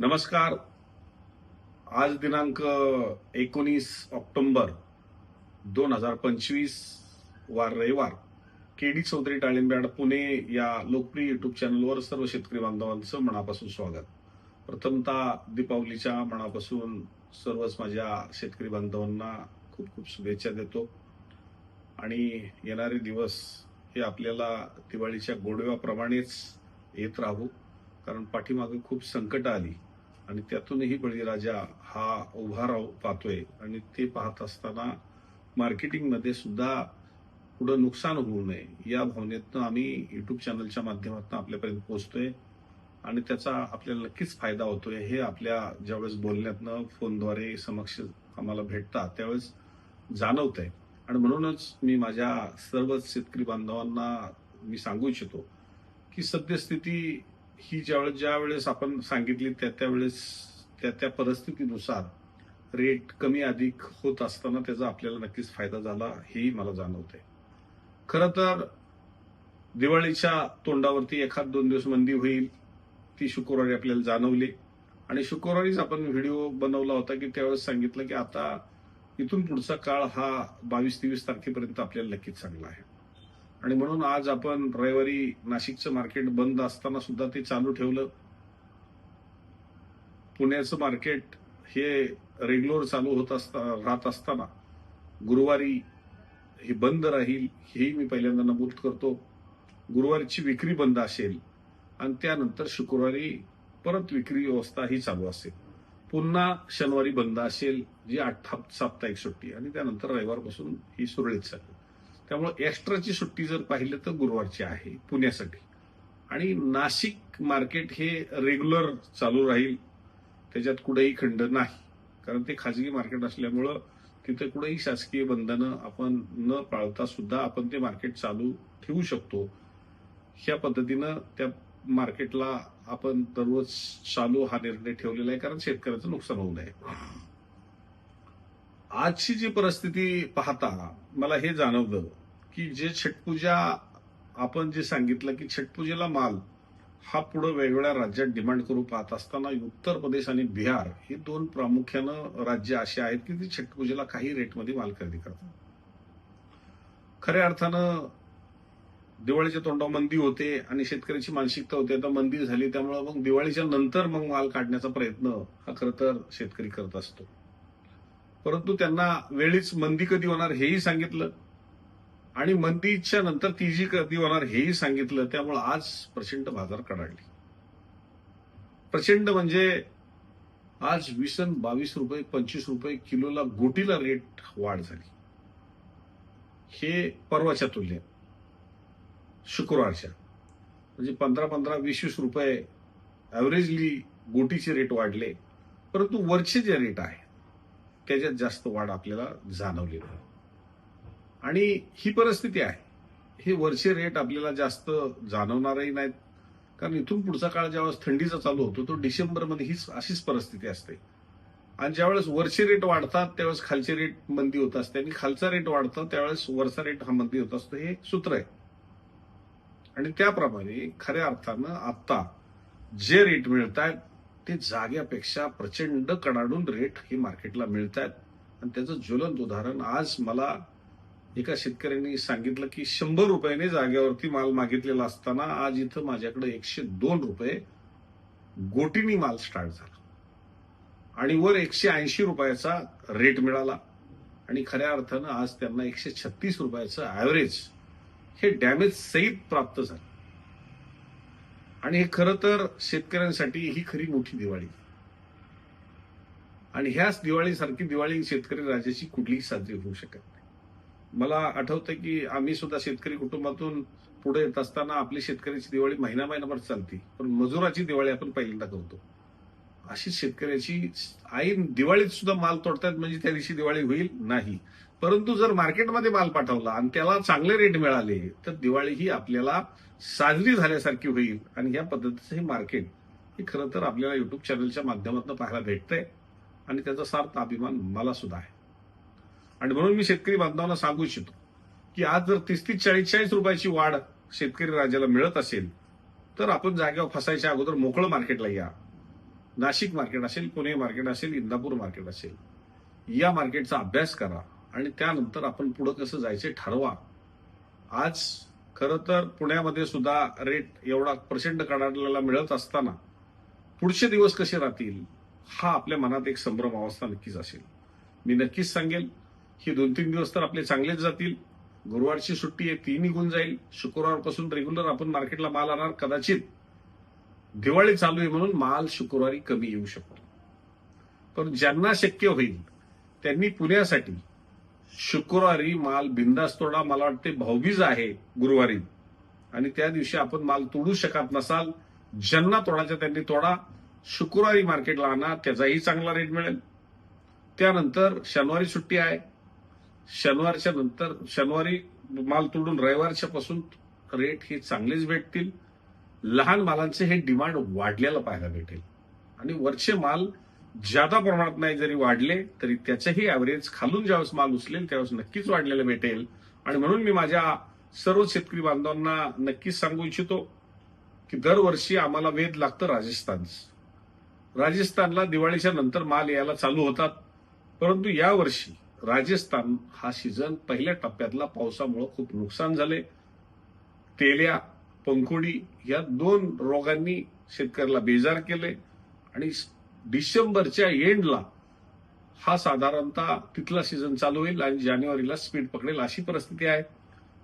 नमस्कार. आज दिनांक एकोणीस ऑक्टोंबर दोन हजार पंचवीस वार रविवार. केडी चौधरी डाळिंब्याड पुणे या लोकप्रिय युट्यूब चॅनलवर सर्व शेतकरी बांधवांचं मनापासून स्वागत. प्रथमतः दीपावलीच्या मनापासून सर्वच माझ्या शेतकरी बांधवांना खूप खूप शुभेच्छा देतो. आणि येणारे दिवस हे आपल्याला दिवाळीच्या गोडव्याप्रमाणेच येत राहू. कारण पाठीमागे खूप संकट आली. आणि त्यातूनही बळीराजा हा उभा राहू पाहतोय. आणि ते पाहत असताना मार्केटिंगमध्ये सुद्धा पुढं नुकसान होऊ नये या भावनेतनं आम्ही युट्यूब चॅनलच्या माध्यमातून आपल्यापर्यंत पोहोचतोय. आणि त्याचा आपल्याला नक्कीच फायदा होतोय. हे आपल्या ज्यावेळेस बोलण्यातनं फोनद्वारे समक्ष आम्हाला भेटतात त्यावेळेस जाणवत आहे आणि म्हणूनच मी माझ्या सर्वच शेतकरी बांधवांना मी सांगू इच्छितो की सद्यस्थिती ही ज्यावेळेस ज्या वेळेस आपण सांगितली त्या त्यावेळेस त्या त्या परिस्थितीनुसार रेट कमी अधिक होत असताना त्याचा आपल्याला नक्कीच फायदा झाला हेही मला जाणवते आहे खरं तर दिवाळीच्या तोंडावरती एखाद दोन दिवस मंदी होईल ती शुक्रवारी आपल्याला जाणवली. आणि शुक्रवारीच आपण व्हिडिओ बनवला होता की त्यावेळेस सांगितलं की आता इथून पुढचा काळ हा बावीस तेवीस तारखेपर्यंत आपल्याला नक्कीच चांगला आहे. आणि म्हणून आज आपण रविवारी नाशिकचं मार्केट बंद असताना सुद्धा ते चालू ठेवलं. पुण्याचं मार्केट हे रेग्युलर चालू होत असता राहत असताना गुरुवारी हे बंद राहील हेही मी पहिल्यांदा नमूद करतो. गुरुवारची विक्री बंद असेल आणि त्यानंतर शुक्रवारी परत विक्री व्यवस्था ही चालू असेल. पुन्हा शनिवारी बंद असेल जी आठ साप्ताहिक सुट्टी आणि त्यानंतर रविवारपासून ही सुरळीत चालेल त्यामुळे एक्स्ट्राची सुट्टी जर पाहिलं तर गुरुवारची आहे पुण्यासाठी. आणि नाशिक मार्केट हे रेग्युलर चालू राहील. त्याच्यात कुठेही खंड नाही. कारण ते खाजगी मार्केट असल्यामुळं तिथे कुठेही शासकीय बंधनं आपण न पाळता सुद्धा आपण ते मार्केट चालू ठेवू शकतो. ह्या पद्धतीनं त्या मार्केटला आपण दररोज चालू हा निर्णय ठेवलेला आहे. कारण शेतकऱ्याचं नुकसान होऊ नये. आजची जी परिस्थिती पाहता मला हे जाणवलं. की जे छटपूजा आपण जे सांगितलं की छटपूजेला माल हा पुढे वेगवेगळ्या राज्यात डिमांड करू पाहत असताना उत्तर प्रदेश आणि बिहार हे दोन प्रामुख्यानं राज्य अशी आहेत की ती छटपूजेला काही रेटमध्ये माल खरेदी करतात. खऱ्या अर्थानं दिवाळीच्या तोंडावर मंदी होते आणि शेतकऱ्याची मानसिकता होते. आता मंदी झाली त्यामुळे मग दिवाळीच्या नंतर मग माल काढण्याचा प्रयत्न हा खरं तर शेतकरी करत असतो. परंतु त्यांना वेळीच मंदी कधी होणार हेही सांगितलं. आणि मंदीच्या नंतर ती जी गर्दी होणार हेही सांगितलं त्यामुळे आज प्रचंड बाजार कडाडली. प्रचंड म्हणजे आज वीस बावीस रुपये पंचवीस रुपये किलोला गोटीला रेट वाढ झाली. हे परवाच्या तुलनेत शुक्रवारच्या म्हणजे पंधरा पंधरा वीस वीस रुपये ॲव्हरेजली गोटीचे रेट वाढले. परंतु वरचे जे रेट आहे त्याच्यात जास्त वाढ आपल्याला जाणवली नाही. आणि ही परिस्थिती आहे. हे वरचे रेट आपल्याला जास्त जाणवणारही नाहीत. कारण इथून पुढचा काळ ज्यावेळेस थंडीचा चालू होतो तो डिसेंबरमध्ये हीच अशीच परिस्थिती असते. आणि ज्यावेळेस वरचे रेट वाढतात त्यावेळेस खालचे रेट मंदी होत असते. आणि खालचा रेट वाढतो त्यावेळेस वरचा रेट हा मंदी होत असतो हे सूत्र आहे. आणि त्याप्रमाणे खऱ्या अर्थानं आता जे रेट मिळत आहेत ते जाग्यापेक्षा प्रचंड कडाडून रेट हे मार्केटला मिळत आहेत आणि त्याचं ज्वलंत उदाहरण आज मला एका शेतकऱ्यांनी सांगितलं की शंभर रुपयाने जागेवरती माल मागितलेला असताना आज इथं माझ्याकडे एकशे दोन रुपये गोटीनी माल स्टार्ट झाला. आणि वर एकशे ऐंशी रुपयाचा रेट मिळाला. आणि खऱ्या अर्थानं आज त्यांना एकशे छत्तीस रुपयाचं ॲव्हरेज हे डॅमेज सहित प्राप्त झालं. आणि हे खरं तर शेतकऱ्यांसाठी ही खरी मोठी दिवाळी. आणि ह्याच दिवाळीसारखी दिवाळी शेतकरी राजाची कुठलीही साजरी होऊ शकत मला आठवतं की आम्ही सुद्धा शेतकरी कुटुंबातून पुढे येत असताना आपली शेतकऱ्याची दिवाळी महिना महिनाभर चालते. पण मजुराची दिवाळी आपण पहिल्यांदा करतो. अशी शेतकऱ्याची आई दिवाळीत सुद्धा माल तोडतात म्हणजे त्या दिवशी दिवाळी होईल नाही. परंतु जर मार्केटमध्ये माल पाठवला आणि त्याला चांगले रेट मिळाले तर दिवाळी ही आपल्याला साजरी झाल्यासारखी होईल. आणि या पद्धतीचं हे मार्केट हे खरं तर आपल्याला युट्यूब चॅनलच्या माध्यमातून पाहायला भेटतंय. आणि त्याचा सार्थ अभिमान मला सुद्धा आहे. आणि म्हणून मी शेतकरी बांधवांना सांगू इच्छितो की आज जर तीस तीस चाळीस चाळीस रुपयाची वाढ शेतकरी राजाला मिळत असेल तर आपण जागेवर फसायच्या अगोदर मोकळं मार्केटला या. नाशिक मार्केट असेल पुणे मार्केट असेल इंदापूर मार्केट असेल या मार्केटचा अभ्यास करा आणि त्यानंतर आपण पुढं कसं जायचे ठरवा. आज खरं तर पुण्यामध्ये सुद्धा रेट एवढा प्रचंड कडाडलेला मिळत असताना पुढचे दिवस कसे राहतील हा आपल्या मनात एक संभ्रम अवस्था नक्कीच असेल. मी नक्कीच सांगेल ही दोन तीन दिवस तर आपले चांगलेच जातील. गुरुवारची सुट्टी आहे ती निघून जाईल. शुक्रवारपासून रेग्युलर आपण मार्केटला माल आणणार. कदाचित दिवाळी चालू आहे म्हणून माल शुक्रवारी कमी येऊ शकतो. पण ज्यांना शक्य होईल त्यांनी पुण्यासाठी शुक्रवारी माल बिंदास तोडा. मला वाटते भाऊबीज आहे गुरुवारी. आणि त्या दिवशी आपण माल तोडू शकत नसाल ज्यांना तोडायचा त्यांनी तोडा. शुक्रवारी मार्केटला आणा त्याचाही चांगला रेट मिळेल. त्यानंतर शनिवारी सुट्टी आहे. शनिवारच्या नंतर शनिवारी माल तोडून रविवारच्या पासून रेट हे चांगलेच भेटतील. लहान मालांचे हे डिमांड वाढलेलं पाहायला भेटेल. आणि वरचे माल ज्यादा प्रमाणात नाही जरी वाढले तरी त्याचंही ऍव्हरेज खालून ज्यावेळेस माल उचलेल त्यावेळेस नक्कीच वाढलेलं भेटेल. आणि म्हणून मी माझ्या सर्व शेतकरी बांधवांना नक्कीच सांगू इच्छितो की दरवर्षी आम्हाला वेध लागतं राजस्थान राजस्थानला दिवाळीच्या नंतर माल यायला चालू होतात. परंतु यावर्षी राजस्थान हा सीझन पहिल्या टप्प्यातला पावसामुळे खूप नुकसान झाले तेल्या पंखुडी या दोन रोगांनी शेतकऱ्याला बेजार केले आणि डिसेंबरच्या एंडला हा साधारणतः तिथला सीझन चालू होईल आणि जानेवारीला स्पीड पकडेल अशी परिस्थिती आहे.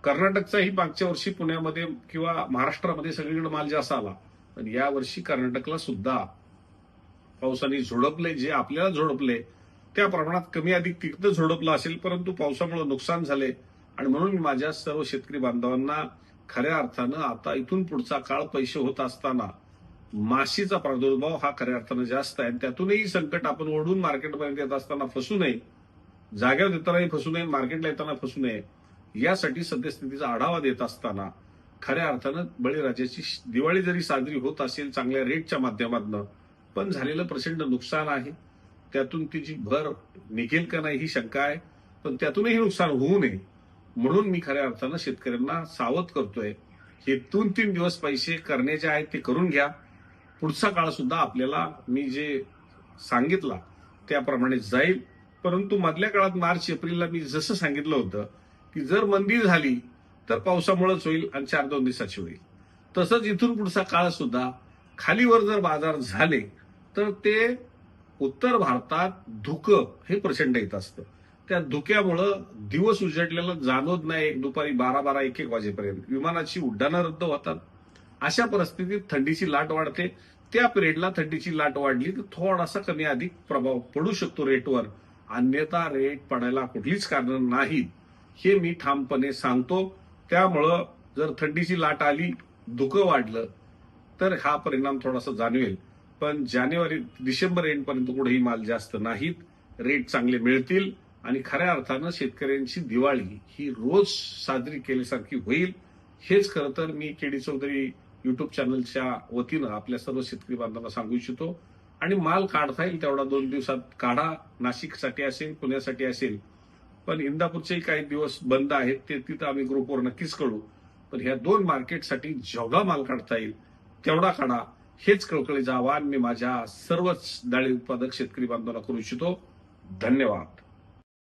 कर्नाटकचाही मागच्या वर्षी पुण्यामध्ये किंवा महाराष्ट्रामध्ये सगळीकडे माल जास्त आला. पण या वर्षी कर्नाटकला सुद्धा पावसाने झोडपले जे आपल्याला झोडपले त्या प्रमाणात कमी अधिक तिकडं झोडपलं असेल परंतु पावसामुळे नुकसान झाले. आणि म्हणून मी माझ्या सर्व शेतकरी बांधवांना खऱ्या अर्थानं आता इथून पुढचा काळ पैसे होत असताना माशीचा प्रादुर्भाव हा खऱ्या अर्थानं जास्त आहे. आणि त्यातूनही संकट आपण ओढून मार्केटपर्यंत येत असताना फसू नये. जाग्यावर देतानाही फसू नये मार्केटला येताना फसू नये. यासाठी सद्यस्थितीचा आढावा देत असताना खऱ्या अर्थानं बळीराजाची दिवाळी जरी साजरी होत असेल चांगल्या रेटच्या माध्यमातून पण झालेलं प्रचंड नुकसान आहे. त्यातून तिची भर निघेल का नाही ही शंका आहे. पण त्यातूनही नुकसान होऊ नये. म्हणून मी खऱ्या अर्थानं शेतकऱ्यांना सावध करतोय. हे दोन तीन दिवस पैसे करण्याचे आहेत ते करून घ्या. पुढचा काळ सुद्धा आपल्याला मी जे सांगितला त्याप्रमाणे जाईल. परंतु मधल्या काळात मार्च एप्रिलला मी जसं सांगितलं होतं की जर मंदी झाली तर पावसामुळेच होईल आणि चार दोन दिवसाची होईल. तसंच इथून पुढचा काळ सुद्धा खालीवर जर बाजार झाले तर ते उत्तर भारतात धुकं हे प्रचंड येत असतं. त्या धुक्यामुळं दिवस उजडलेला जाणवत नाही दुपारी बारा बारा एक एक वाजेपर्यंत. विमानाची उड्डाणं रद्द होतात. अशा परिस्थितीत थंडीची लाट वाढते. त्या पिरियडला थंडीची लाट वाढली तर थोडासा कमी अधिक प्रभाव पडू शकतो रेटवर. अन्यथा रेट पडायला कुठलीच कारण नाहीत. हे मी ठामपणे सांगतो. त्यामुळं जर थंडीची लाट आली धुकं वाढलं तर हा परिणाम थोडासा जाणवेल. पण जानेवारी डिसेंबर एंडपर्यंत कुठेही माल जास्त नाहीत. रेट चांगले मिळतील आणि खऱ्या अर्थानं शेतकऱ्यांची दिवाळी ही रोज साजरी केल्यासारखी होईल. हेच खरं तर मी केडी चौधरी युट्यूब चॅनलच्या वतीनं आपल्या सर्व शेतकरी बांधवांना सांगू इच्छितो. आणि माल काढता येईल तेवढा दोन दिवसात काढा. नाशिकसाठी असेल पुण्यासाठी असेल. पण इंदापूरचेही काही दिवस बंद आहेत ते तिथं आम्ही ग्रुपवर नक्कीच कळू पण ह्या दोन मार्केटसाठी जेवढा माल काढता येईल तेवढा काढा. हेच कळकळीचं आवाहन मी माझ्या सर्वच डाळी उत्पादक शेतकरी बांधवांना करू इच्छितो. धन्यवाद.